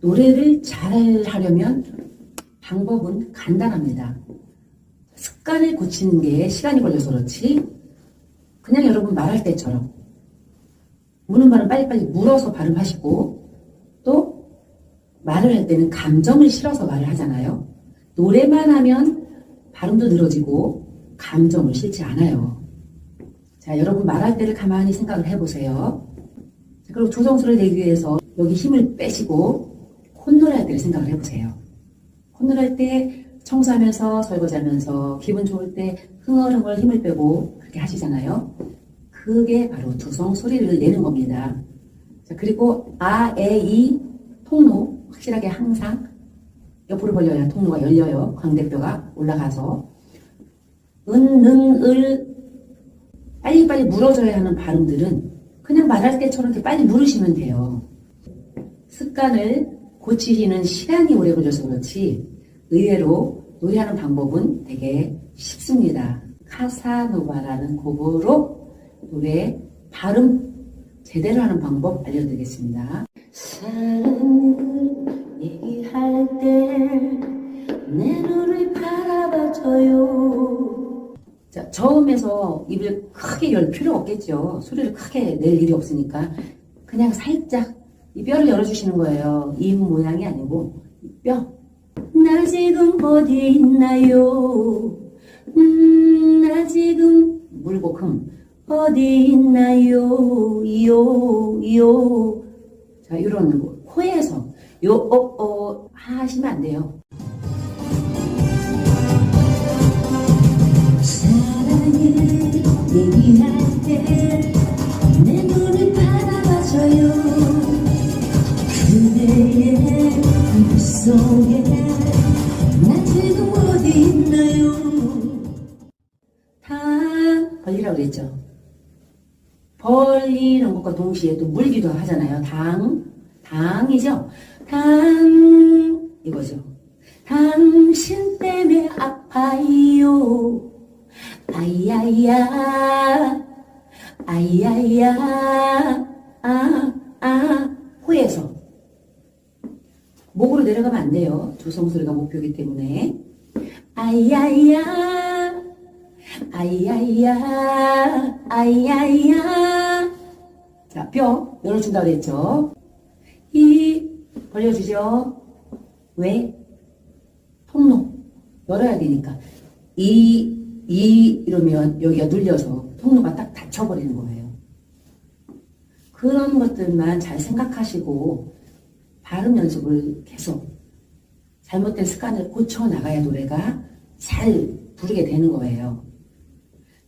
노래를 잘 하려면 방법은 간단합니다. 습관을 고치는 게 시간이 걸려서 그렇지, 그냥 여러분 말할 때처럼 무는 말은 빨리빨리 물어서 발음하시고, 또 말을 할 때는 감정을 실어서 말을 하잖아요. 노래만 하면 발음도 늘어지고, 감정을 실지 않아요. 자, 여러분 말할 때를 가만히 생각을 해보세요. 자, 그리고 조정수를 내기 위해서 여기 힘을 빼시고, 콧노래 할 때를 생각을 해보세요. 콧노래 할 때 청소하면서 설거지하면서 기분 좋을 때 흥얼흥얼 힘을 빼고 그렇게 하시잖아요. 그게 바로 두성 소리를 내는 겁니다. 자, 그리고 아, 에, 이 통로 확실하게 항상 옆으로 벌려야 통로가 열려요. 광대뼈가 올라가서 은, 능, 을 빨리빨리 물어줘야 하는 발음들은 그냥 말할 때처럼 이렇게 빨리 물으시면 돼요. 습관을 고치시는 시간이 오래 걸려서 그렇지 의외로 노래하는 방법은 되게 쉽습니다. 카사노바라는 곡으로 노래 발음 제대로 하는 방법 알려드리겠습니다. 사랑을 얘기 할때내 눈을 바라봐줘요 자, 저음에서 입을 크게 열 필요 없겠죠. 소리를 크게 낼 일이 없으니까 그냥 살짝 이 뼈를 열어주시는 거예요. 입 모양이 아니고 이 뼈. 나 지금 어디 있나요 음, 나 지금 물고 금. 어디 있나요 요 요 자, 이런 거. 코에서 요, 어, 어, 하시면 안 돼요. 벌리라고 그랬죠. 벌리는 것과 동시에 또 물기도 하잖아요. 당, 당이죠. 당 이거죠. 당신 때문에 아파요. 아야야. 아야야. 아, 아, 호에서. 목으로 내려가면 안 돼요. 조성소리가 목표이기 때문에. 아야야. 아야야. 아야야. 자, 뼈 열어준다고 그랬죠. 이 벌려주죠. 왜? 통로 열어야 되니까 이, 이 이러면 여기가 눌려서 통로가 딱 닫혀버리는 거예요. 그런 것들만 잘 생각하시고 발음 연습을 계속 잘못된 습관을 고쳐 나가야 노래가 잘 부르게 되는 거예요.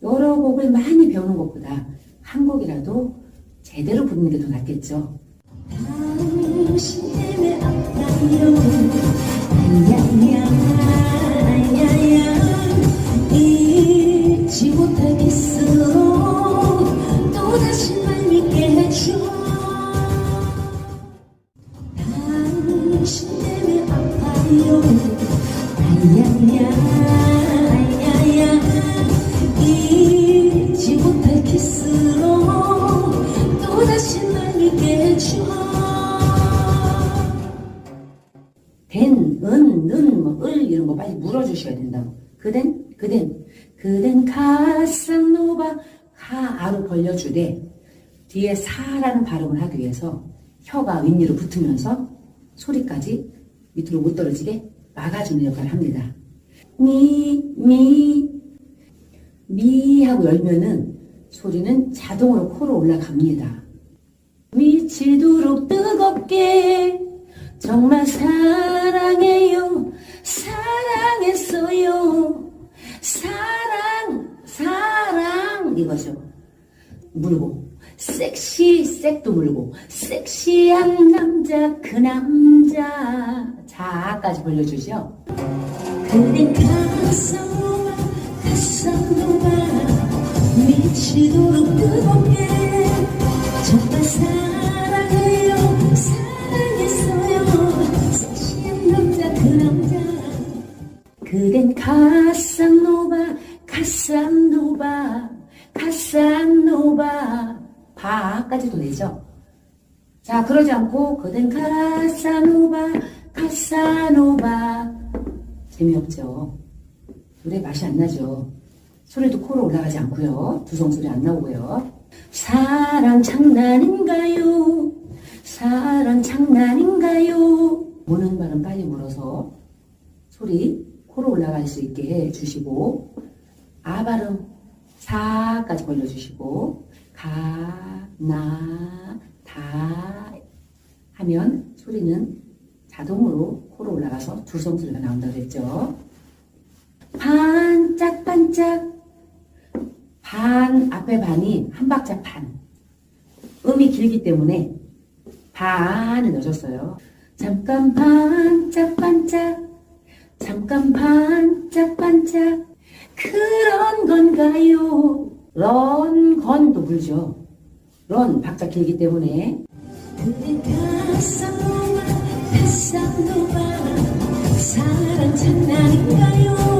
여러 곡을 많이 배우는 것보다 한 곡이라도 제대로 부르는 게 더 낫겠죠. 당신 때문에 아파요. 아야야 이런 거 빨리 물어주셔야 된다고. 그댄, 그댄, 그댄 카상노바, 하, 아로 벌려주되, 뒤에 사라는 발음을 하기 위해서 혀가 윗니로 붙으면서 소리까지 밑으로 못 떨어지게 막아주는 역할을 합니다. 미, 미, 미 하고 열면은 소리는 자동으로 코로 올라갑니다. 미치도록 뜨겁게 정말 사랑 물고 섹시 색도 물고 섹시한 남자 그 남자. 자까지 벌려주죠. 그댄 가슴으로 가슴으로 미치도록 뜨겁게 정말 사랑해요. 사랑했어요. 섹시한 남자 그 남자. 그댄 카사노바 카사노바 바까지도 되죠. 자 그러지 않고 그댄 카사노바 카사노바 재미없죠. 노래 맛이 안 나죠. 소리도 코로 올라가지 않고요. 두성 소리 안 나오고요. 사랑 장난인가요? 사랑 장난인가요? 무는 발음 빨리 물어서 소리 코로 올라갈 수 있게 해주시고 아 발음 사까지 벌려주시고 가, 나, 다 하면 소리는 자동으로 코로 올라가서 두성 소리가 나온다고 했죠. 반짝반짝. 반 앞에 반이 한 박자 반. 음이 길기 때문에 반을 넣어줬어요. 잠깐 반짝반짝. 잠깐 반짝반짝. 그런 건가요 런 건도 불죠. 런 박자 길기 때문에. 사랑 장난인가요